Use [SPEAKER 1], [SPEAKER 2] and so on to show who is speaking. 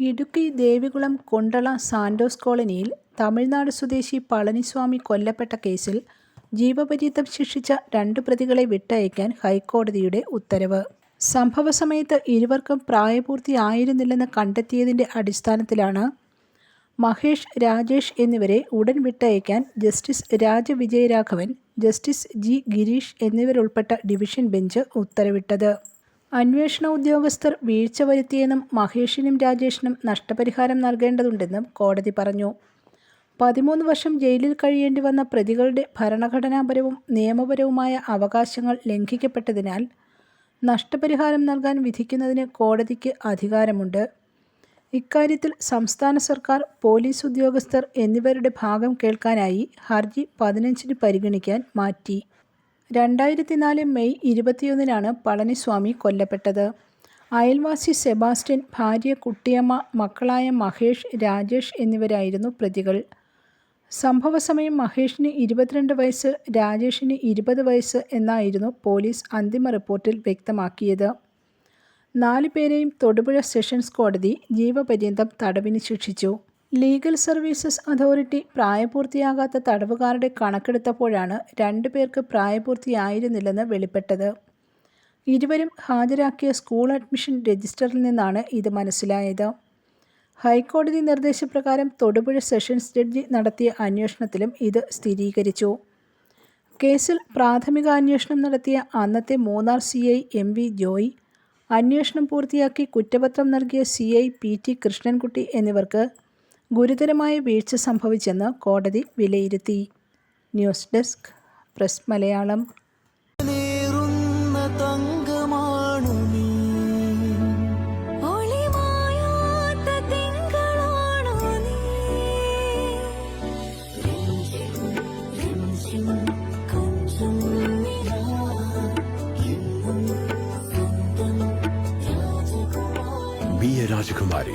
[SPEAKER 1] Idukki Devikulam കൊണ്ടള Santos കോളനിയിൽ തമിഴ്നാട് സ്വദേശി പളനിസ്വാമി കൊല്ലപ്പെട്ട കേസിൽ ജീവപര്യന്തം ശിക്ഷിച്ച രണ്ട് പ്രതികളെ വിട്ടയക്കാൻ ഹൈക്കോടതിയുടെ ഉത്തരവ്. സംഭവസമയത്ത് ഇരുവർക്കും പ്രായപൂർത്തിയായിരുന്നില്ലെന്ന് കണ്ടെത്തിയതിന്റെ അടിസ്ഥാനത്തിലാണ് മഹേഷ്, രാജേഷ് എന്നിവരെ ഉടൻ വിട്ടയക്കാൻ justice Raja Vijayaraghavan, justice G. Girish എന്നിവരുൾപ്പെട്ട division bench ഉത്തരവിട്ടത്. അന്വേഷണ ഉദ്യോഗസ്ഥർ വീഴ്ച വരുത്തിയെന്നും മഹേഷിനും രാജേഷിനും നഷ്ടപരിഹാരം നൽകേണ്ടതുണ്ടെന്നും കോടതി പറഞ്ഞു. പതിമൂന്ന് വർഷം ജയിലിൽ കഴിയേണ്ടി വന്ന പ്രതികളുടെ ഭരണഘടനാപരവും നിയമപരവുമായ അവകാശങ്ങൾ ലംഘിക്കപ്പെട്ടതിനാൽ നഷ്ടപരിഹാരം നൽകാൻ വിധിക്കുന്നതിന് കോടതിക്ക് അധികാരമുണ്ട്. ഇക്കാര്യത്തിൽ സംസ്ഥാന സർക്കാർ, പോലീസ് ഉദ്യോഗസ്ഥർ എന്നിവരുടെ ഭാഗം കേൾക്കാനായി ഹർജി പതിനഞ്ചിന് പരിഗണിക്കാൻ മാറ്റി. രണ്ടായിരത്തിനാല് മെയ് ഇരുപത്തിയൊന്നിനാണ് പളനിസ്വാമി കൊല്ലപ്പെട്ടത്. അയൽവാസി സെബാസ്റ്റ്യൻ, ഭാര്യ കുട്ടിയമ്മ, മക്കളായ മഹേഷ്, രാജേഷ് എന്നിവരായിരുന്നു പ്രതികൾ. സംഭവസമയം മഹേഷിന് ഇരുപത്തിരണ്ട് വയസ്സ്, രാജേഷിന് ഇരുപത് വയസ്സ് എന്നായിരുന്നു പോലീസ് അന്തിമ റിപ്പോർട്ടിൽ വ്യക്തമാക്കിയത്. നാല് പേരെയും തൊടുപുഴ സെഷൻസ് കോടതി ജീവപര്യന്തം തടവിന് ശിക്ഷിച്ചു. ലീഗൽ സർവീസസ് അതോറിറ്റി പ്രായപൂർത്തിയാകാത്ത തടവുകാരുടെ കണക്കെടുത്തപ്പോഴാണ് രണ്ടു പേർക്ക് പ്രായപൂർത്തിയായിരുന്നില്ലെന്ന് വെളിപ്പെട്ടത്. ഇരുവരും ഹാജരാക്കിയ സ്കൂൾ അഡ്മിഷൻ രജിസ്റ്ററിൽ നിന്നാണ് ഇത് മനസ്സിലായത്. ഹൈക്കോടതി നിർദ്ദേശപ്രകാരം തൊടുപുഴ സെഷൻസ് ജഡ്ജി നടത്തിയ അന്വേഷണത്തിലും ഇത് സ്ഥിരീകരിച്ചു. കേസിൽ പ്രാഥമിക അന്വേഷണം നടത്തിയ അന്നത്തെ Munnar C I M. V. Joy, അന്വേഷണം പൂർത്തിയാക്കി കുറ്റപത്രം നൽകിയ C I P. T. Krishnankutty എന്നിവർക്ക് ഗുരുതരമായ വീഴ്ച സംഭവിച്ചെന്ന് കോടതി വിലയിരുത്തി. News desk press Malayalam.
[SPEAKER 2] Rajakumari